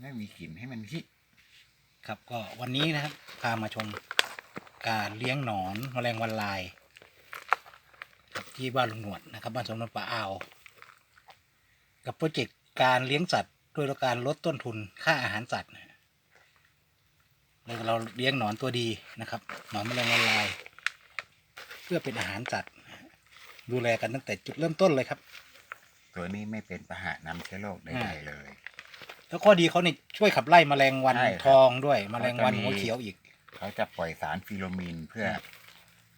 ไม่มีกลิ่นให้มันฮิครับก็วันนี้นะครับพามาชมการเลี้ยงหนอนแมลงวันลายกับที่บ้านลุงหนวดนะครับบ้านสมนนป่าอ่าวกับโปรเจกต์การเลี้ยงสัตว์โดยการลดต้นทุนค่าอาหารสัตว์นะแล้วเราเลี้ยงหนอนตัวดีนะครับหนอนแมลงวันลาย เพื่อเป็นอาหารสัตว์ดูแลกันตั้งแต่จุดเริ่มต้นเลยครับ ตัวนี้ไม่เป็นพาหะนำเชื้อโรคใดๆเลย แล้วข้อดีเขาเนี่ยช่วยขับไล่แมลงวันใช่ครับ ทองด้วยแมลงวันเขาจะมีหัวเขียวอีก เขาจะปล่อยสารฟิโลมินเพื่อครับ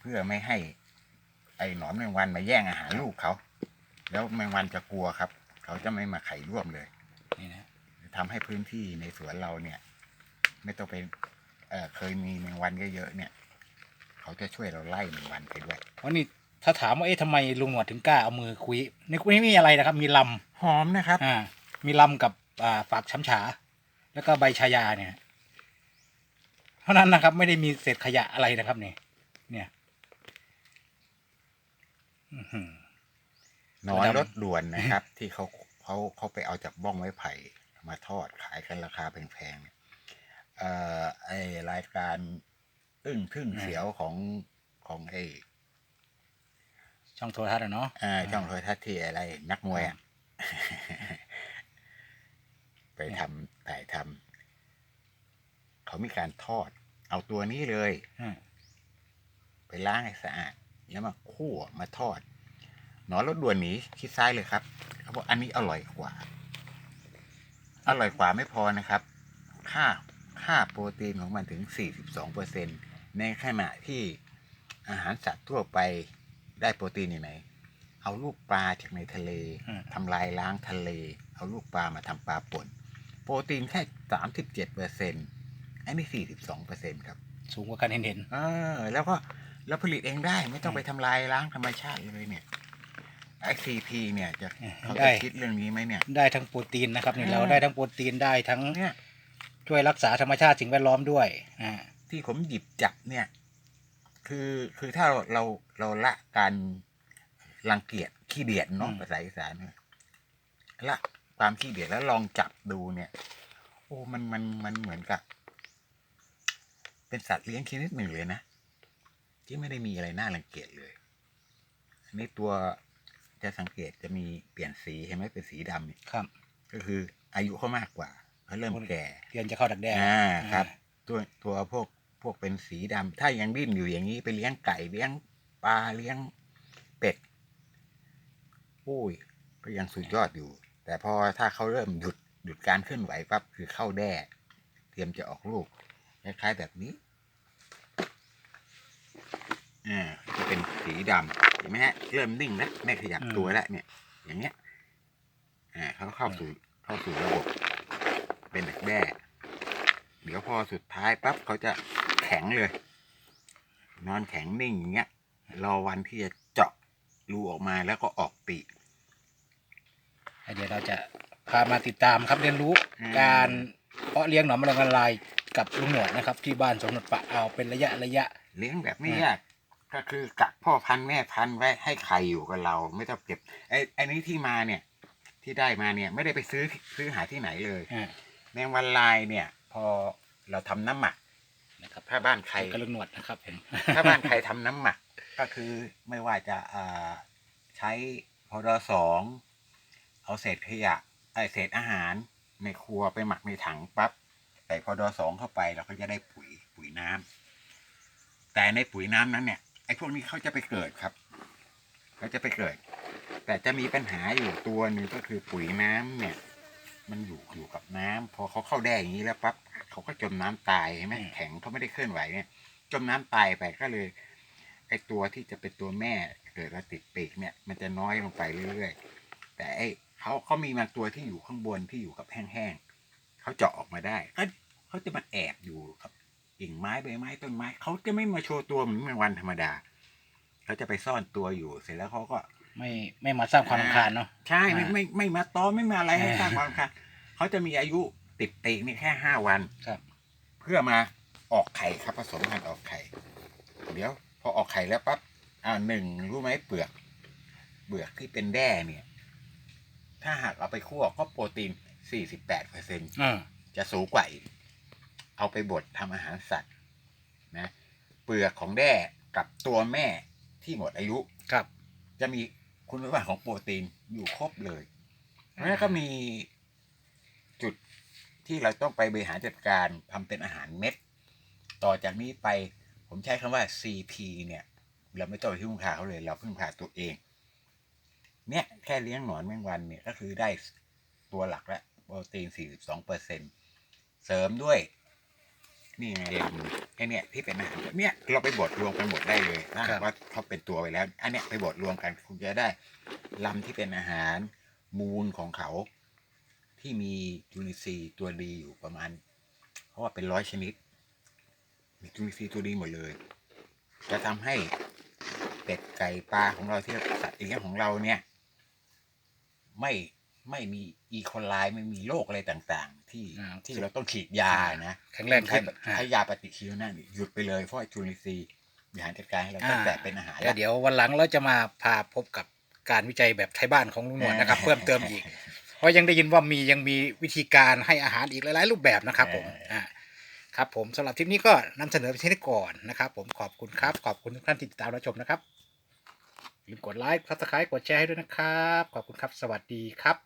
เพื่อไม่ให้ ไอ้หนอนแมงวันมาแย่งอาหารลูกเขา แล้วแมงวันจะกลัวครับ เขาจะไม่มาไข่ร่วมเลยนี่นะทำให้พื้นที่ในสวนเราเนี่ย ไม่ต้องไปเอ่อเคยมีแมงวันเยอะๆเนี่ย เขาจะช่วยเราไล่แมงวันไปด้วย เพราะนี่ถ้าถามว่าเอ๊ะทำไมลุงหนวดถึงกล้าเอามือคุยในคุยไม่มีอะไรนะครับ มีลหอมนะครับำอ่า มีลำกับอ่า ฝากช้ำฉา แล้วก็ใบชายาเนี่ยเพราะนั้นนะครับไม่ได้มีเศษขยะอะไรนะครับเนี่ยเนี่ยอื้อหือหนอนดำรถด่วนนะครับ ที่เขาเขาเขาไปเอาจากบ้องไม้ไผ่มาทอดขายกันราคาแพงๆเนี่ยเอ่อไอรายการอึ้งทึ่งเสียวของของไอช่องโทรทัศน์อะเนาะอ่าช่องโทรทัศน์ที่อะไรนักมวยอะ ไปทำถ่ายทำเขามีการทอด เอาตัวนี้เลยอืมไปล้างให้สะอาด แล้วมาคั่วมาทอด หนอนรถด่วนหนีคิดซ้ายเลยครับเขาบอกอันนี้อร่อยกว่า อร่อยกว่าไม่พอนะครับ ค่าค่าโปรตีนของมันถึง 42เปอร์เซ็นในขณะที่อาหารสัตว์ทั่วไปได้โปรตีนอยู่ไหน เอาลูกปลาจากในทะเลอืมทำลายล้างทะเล เอาลูกปลามาทำปลาป่น โปรตีนแค่37เปอร์เซ็นอันนี้42เปอร์เซ็นครับสูงกว่ากันเห็นเห็นเออแล้วก็แล้วผลิตเองได้ไม่ต้องไปทำลายล้างธรรมชาติเลยเนี่ยไอซีพีเนี่ยจะเขาได้จะคิดเรื่องนี้ไหมเนี่ย ได้ทั้งโปรตีนนะครับนี่อ่าเราได้ทั้งโปรตีนได้ทั้งเนี่ยช่วยรักษาธรรมชาติสิ่งแวดล้อมด้วยอ่าที่ผมหยิบจับเนี่ย คือคือถ้าเราเราเราละการรังเกียจขี้เดียดเนาะอืมภาษาอีสานเนี่ยละ ความขี้เดียดแล้วลองจับดูเนี่ย โอ้มันมันมันเหมือนกับ เป็นสัตว์เลี้ยงชนิดหนึ่งเลยนะที่ไม่ได้มีอะไรน่ารังเกียจเลยอันนี้ตัวจะสังเกตจะมีเปลี่ยนสีเห็นไหมเป็นสีดำเนี่ยครับ ก็คืออายุเขามากกว่าเขาเริ่มแก่เรียนจะเข้าดักแด้อ่าครับ ตัวตัวพวกพวกเป็นสีดำถ้ายังดิ้นอยู่อย่างนี้ไปเลี้ยงไก่เลี้ยงปลาเลี้ยงเป็ดอุ้ยก็ยังสุดยอดอยู่ แต่พอถ้าเขาเริ่มหยุดหยุดการเคลื่อนไหวปั๊บคือเข้าแด้เตรียมจะออกลูกคล้ายๆแบบนี้อ่าจะเป็นสีดำเห็นไหมฮะเริ่มนิ่งแล้วไม่ขยับตัวแล้วเนี่ย อย่างเงี้ยอ่าเขาเข้าสู่เข้าสู่ระบบ เป็นดักแด้เดี๋ยวพอสุดท้ายปั๊บเขาจะแข็งเลย นอนแข็งนิ่งอย่างเงี้ยรอวันที่จะเจาะรูออกมาแล้วก็ออกปีก เดี๋ยวเราจะ พามาติดตามครับเรียนรู้อืม การเพาะเลี้ยงหนอนแมลงวันลายกับลุงหนวดนะครับ ที่บ้านสมนดปะเอาเป็นระยะระยะ เลี้ยงแบบไม่อืมยากก็คือกักพ่อพันธุ์แม่พันธุ์ไว้ให้ไข่อยู่กับเราไม่ต้องเก็บไอ้ไอ้นี้ที่มาเนี่ย ที่ได้มาเนี่ย ไม่ได้ไปซื้อซื้อหาที่ไหนเลย อ่าแมงวันลายเนี่ย พอเราทำน้ำหมักนะครับถ้าบ้านใคร กับลุงหนวดนะครับผม ถ้าบ้านใครทำน้ำหมักก็คือไม่ว่าจะอ่าใช้พอดสองเอาเศษขยะ ไอเศษอาหารในครัวไปหมักในถังปั๊บใส่พอดสองเข้าไปเราก็จะได้ปุ๋ยปุ๋ยน้ำแต่ในปุ๋ยน้ำนั้นเนี่ยไอพวกนี้เขาจะไปเกิดครับเขาจะไปเกิด แต่จะมีปัญหาอยู่ตัวหนึ่งก็คือปุ๋ยน้ำเนี่ย มันอยู่อยู่กับน้ำพอเขาเข้าแด้อย่างนี้แล้วปั๊บเขาก็จมน้ำตายใช่ไหมแข็งเขาไม่ได้เคลื่อนไหวเนี่ย จมน้ำตายไปก็เลยไอตัวที่จะเป็นตัวแม่เกิดมาติดปีกเนี่ย มันจะน้อยลงไปเรื่อยๆแต่ไอ เขาเขามีบางตัวที่อยู่ข้างบนที่อยู่กับแห้งๆเขาเจาะออกมาได้ก็เขาจะมาแอบอยู่กับกิ่งไม้ใบไม้ต้นไม้เขาจะไม่มาโชว์ตัวเหมือนแมงวันธรรมดาเขาจะไปซ่อนตัวอยู่เสร็จแล้วเขาก็ไม่ไม่มาสร้างความรำคาญเนาะใช่ไม่อ่าไม่ไม่มาตอมไม่มาอะไรให้อ่าสร้างความรำคาญเขาจะมีอายุติดปีกนี่แค่ห้าวันครับ เพื่อมาออกไข่ครับผสมพันธุ์ออกไข่ เดี๋ยว พอออกไข่แล้วปั๊บอ่าหนึ่งรู้ไหมเปลือกเปลือกที่เป็นแด้เนี่ย ถ้าหากเอาไปคั่วก็โปรตีน 48เปอร์เซ็นอ่าจะสูงกว่าอีก เอาไปบดทำอาหารสัตว์นะเปลือกของแด้กับตัวแม่ที่หมดอายุครับ จะมีคุณสมบัติของโปรตีนอยู่ครบเลยแล้วก็มีจุดที่เราต้องไปบริหารจัดการทำเป็นอาหารเม็ด ต่อจากนี้ไปผมใช้คำว่า CP เนี่ย เราไม่ต้องไปพึ่งพาเขาเลย เราพึ่งพาตัวเอง เนี่ยแค่เลี้ยงหนอนแมงวันเนี่ยก็คือได้ตัวหลักแล้วโปรตีน 42เปอร์เซ็นเสริมด้วย นี่ไงลำไอเนี่ยที่เป็นอาหารเนี่ยเราไปบดรวมกันหมดได้เลยนะครับว่าเขาเป็นตัวไปแล้ว อันเนี้ยไปบดรวมกันคุณจะได้ลำที่เป็นอาหารมูลของเขา ที่มีจุลินทรีย์ตัวดีอยู่ประมาณเพราะว่าเป็นร้อยชนิด มีจุลินทรีย์ตัวดีหมดเลย จะทำให้เป็ดไก่ปลาของเราที่สัตว์เลี้ยงของเราเนี่ย ไม่ไม่มีอีโคไลไม่มีโรคอะไรต่างๆ ที่อ่า ที่เราต้องฉีดยานะแข็งแรงใช้ขึ้นแบบอ่าใช้ยาปฏิชีวนะนี่หยุดไปเลยเพราะว่าจุลินทรีย์บริหารจัดการให้เราอ่า ตั้งแต่เป็นอาหารแล้วเดี๋ยววันหลังเราจะมาพาพบกับการวิจัยแบบไทยบ้านของลุงหนวดนะครับ เพิ่มเติมอีก เพราะยังได้ยินว่ามียังมีวิธีการให้อาหารอีกหลาย ๆ รูปแบบนะครับผมอ่าครับผมสำหรับทริปนี้ก็นำเสนอไปเช่นนี้ก่อนนะครับ ผมขอบคุณครับขอบคุณทุกท่านที่ติดตามรับชมนะครับอย่า ลืมกดไลค์ซับสไครต์กดแชร์ให้ด้วยนะครับ ขอบคุณครับ สวัสดีครับ